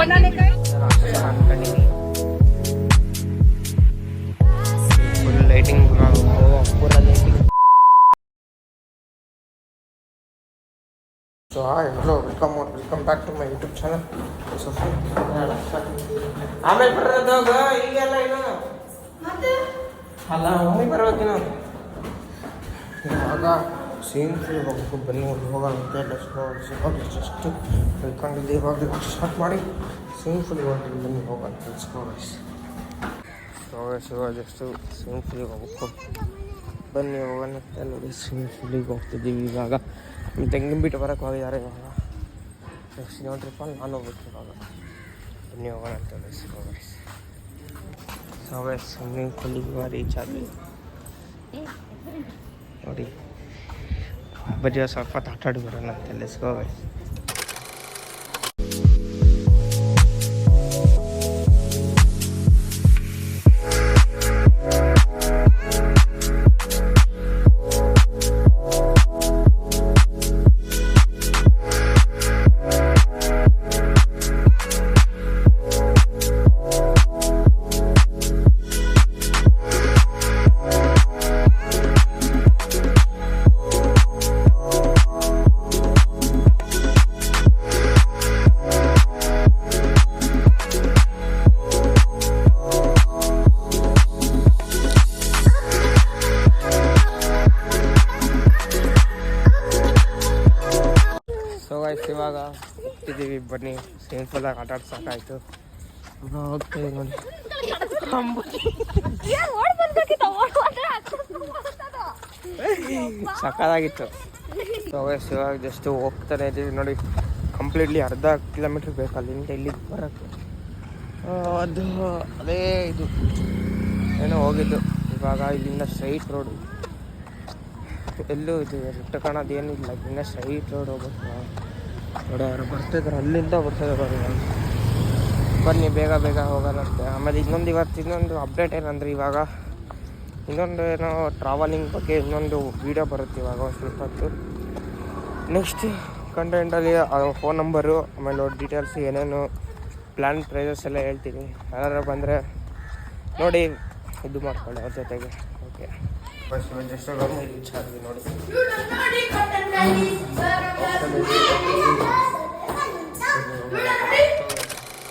ರಾಕ್ಷಸ ಅನ್ಕೊಂಡಿನಿ full lighting ಪೂರ lighting so hi hello welcome welcome back to my YouTube channel so ಆಮೇಲೆ ಬರೋದು ಹೋಗ ಈಗೆಲ್ಲ ಏನು ಅಲ್ಲ ಒಮ್ಮೆ ಬರ್ಬೇಕಿನ ಇವಾಗ ಸೀನ್ ಫುಲ್ ಹೋಗ್ಬೇಕು ಬನ್ನಿ ಒಂದು ಹೋಗೋಣ ಅಂತ ಹೋಗಿ ಜಸ್ಟ್ ತಿಳ್ಕೊಂಡಿದ್ದೆ ಇವಾಗ ಸ್ಟಾರ್ಟ್ ಮಾಡಿ ಸೀನ್ ಫುಲ್ ಹೋಗ್ತೀವಿ ಬನ್ನಿ ಹೋಗೋಣ ತಿಳ್ಸ್ಕೊಂಡು ಸೊ ಇವಾಗ ಜಸ್ಟ್ ಸ್ವಿಮ್ಮಿಂಗ್ ಫೂಲಿಗೆ ಹೋಗ್ಬೇಕು ಬನ್ನಿ ಹೋಗೋಣ ಅಂತ ನೋಡಿ ಸ್ವಿಮ್ಮಿಂಗ್ ಫೂಲಿಗೆ ಹೋಗ್ತಿದ್ದೀವಿ ಇವಾಗ ನಮ್ಮ ತೆಂಗಿನ ಬಿಟ್ಟು ಬರೋಕ್ಕೆ ಹೋಗಿದ್ದಾರೆ ಇವಾಗ ನೆಕ್ಸ್ಟ್ ಇನ್ನೊಂದು ಟ್ರಿಪ್ಪಲ್ಲಿ ನಾನು ಹೋಗ್ಬೇಕು ಇವಾಗ ಬನ್ನಿ ಹೋಗೋಣ ಅಂತ ಹೇಳಿ ಸೊ ಸ್ವಿಮ್ಮಿಂಗ್ ಫೂಲಿಗೆ ಇವಾಗ ರೀಚ್ ಆದ್ವಿ ನೋಡಿ ಬರೀ ಸ್ವಲ್ಪ ಹೊತ್ತು ಆಟ ಆಡಿ ಬರೋಣ ಅಂತ let's go guys so guys ಇವಾಗ ಹೋಗ್ತಿದ್ದೀವಿ ಬನ್ನಿ ಪೂಲಾಗ ಆಟ ಆಡ್ ಸಾಕಾಯ್ತು ಹೋಗ್ತೀವಿ ನೋಡಿ ಸಕ್ಕದಾಗಿತ್ತು ಸೊ ಗೈಸ್ ಇವಾಗ ಜಸ್ಟ್ ಹೋಗ್ತಾನೆ ಇದ್ದೀವಿ ನೋಡಿ. ಕಂಪ್ಲೀಟ್ಲಿ ಅರ್ಧ ಕಿಲೋಮೀಟ್ರ್ ಬೇಕು ಅಲ್ಲಿಂದ ಇಲ್ಲಿಗೆ ಬರೋಕ್ಕೆ. ಅದು ಅದೇ ಇದು. ಏನೋ ಹೋಗಿದ್ದು. ಇವಾಗ ಇಲ್ಲಿಂದ ಸ್ಟ್ರೈಟ್ ರೋಡು ಎಲ್ಲೂ ಇದು ರಿಟ್ಟ ಕಾಣೋದೇನಿಲ್ಲ ಇನ್ನ ಸ್ಟ್ರೈಟ್ ರೋಡ್ ಹೋಗ್ಬೇಕು. ನೋಡಿ, ಅವರು ಬರ್ತಿದ್ರು, ಅಲ್ಲಿಂದ ಬರ್ತಿದ್ರು ಅವ್ರು ಬನ್ನಿ, ಬೇಗ ಬೇಗ ಹೋಗೋಣ ಅಂತ ಆಮೇಲೆ ಇನ್ನೊಂದು ಇವತ್ತು ಇನ್ನೊಂದು ಅಪ್ಡೇಟ್ ಏನಂದ್ರೆ ಇವಾಗ ಇನ್ನೊಂದು ಏನೋ ಟ್ರಾವೆಲಿಂಗ್ ಬಗ್ಗೆ ಇನ್ನೊಂದು ವೀಡಿಯೋ ಬರುತ್ತೆ ಇವಾಗ ಒಂದು ಸ್ವಲ್ಪ ಹೊತ್ತು. ನೆಕ್ಸ್ಟ್ ಕಂಟೆಂಟಲ್ಲಿ ಫೋನ್ ನಂಬರು ಆಮೇಲೆ ಡೀಟೇಲ್ಸ್ ಏನೇನು ಪ್ಲ್ಯಾನ್ ಪ್ರೈಸಸ್ ಎಲ್ಲ ಹೇಳ್ತೀನಿ. ಯಾರು ಬಂದರೆ ನೋಡಿ, ಇದು ಮಾಡ್ಕೊಳ್ಳಿ ಅವ್ರ ಜೊತೆಗೆ. ಓಕೆ ಬಸ್ ಜಸ್ಟ್ ರೀಚ್ ಆದ್ವಿ ನೋಡಿ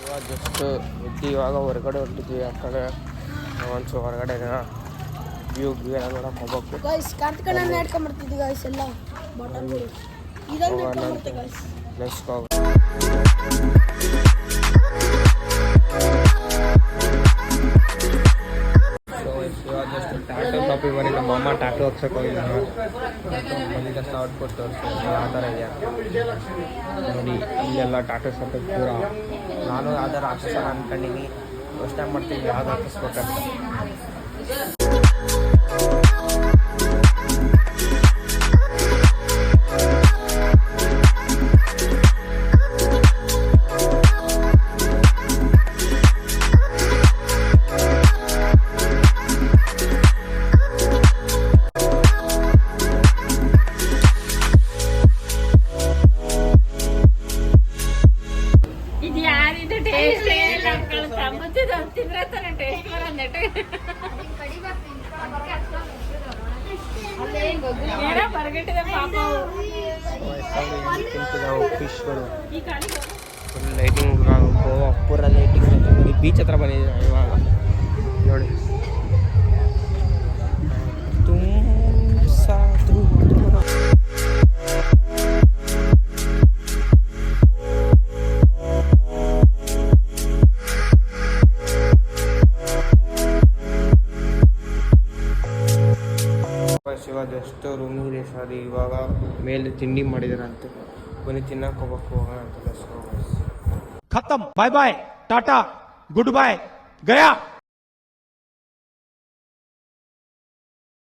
ಇವಾಗ ಜಸ್ಟ್ ಎದ್ದು ಇವಾಗ ಹೊರಗಡೆ ಹೊರಟಿದ್ವಿ ಆ ಕಡೆ ಒಂಚು ಹೊರಗಡೆ ವ್ಯೂ ವ್ಯೂ ಎಲ್ಲ ನೋಡಕ್ಕೆ ಹೋಗ್ಬೇಕು. ಗಾಯ್ಸ್ ಕಾರ್ತಿಕಣ್ಣ ನಡ್ಕೊಂಬರ್ತಿದ್ವಿ ಗಾಯ್ಸ್ ಎಲ್ಲ. ಬಾಟಲ್ಗಳು ಇದೊಂದು ಗಾಯ್ಸ್ ಲೆಟ್ಸ್ ಗೋ ಟ್ಯಾಟೂ ಹಾಕ್ಸಕ್ಕೆ ಹೋಗಿಲ್ಲ ಬಂದಿದ್ದ ತಕ್ಷಣ ಔಟ್ಪುಟ್ ತೋರಿಸಿ ಯಾವ ಥರ ಇದೆ. ನೋಡಿ, ಇಲ್ಲೆಲ್ಲ ಟಾಟಾ ಹಾಕೋದು ಪೂರ. ನಾನು ಯಾವ್ದಾರು ಹಾಕ್ಸೋಣ ಯೋಚನೆ ಮಾಡ್ತೀನಿ, ಯಾವ್ದು ಹಾಕಿಸ್ಬೇಕಂತ. ಟೇಸ್ಟ್ ಇಲ್ಲ ತಿಂದ್ರೆ ತಾನೆ ಟೇಸ್ಟ್ ಬರೋದು ಏನೋ ಬರ್ಗಟ್ಟಿದೆ ಪಾಪ. ಫಿಶ್ಗಳು ಲೈಟಿಂಗ್ ಗೋವಾ ಪೂರ ಲೈಟಿಂಗ್ ಬೀಚ್ ಹತ್ರ ಬಂದಿದ್ದೀವಿ ಇವಾಗ. ನೋಡಿ. ಶಿವ ಜಸ್ಟ್ ರೂಮ್ ಇದೆ ಸರ್ ಇವಾಗ ಮೇಲೆ ತಿಂಡಿ ಮಾಡಿದಾರಂತೆ. ಬನ್ನಿ ತಿನ್ನಕ್ಕೆ ಹೋಗಕ್ಕೆ ಹೋಗೋಣ ಅಂತ. ಖತಮ್. ಬಾಯ್ ಬಾಯ್ ಟಾಟಾ ಗುಡ್ ಬಾಯ್ ಗಯಾ.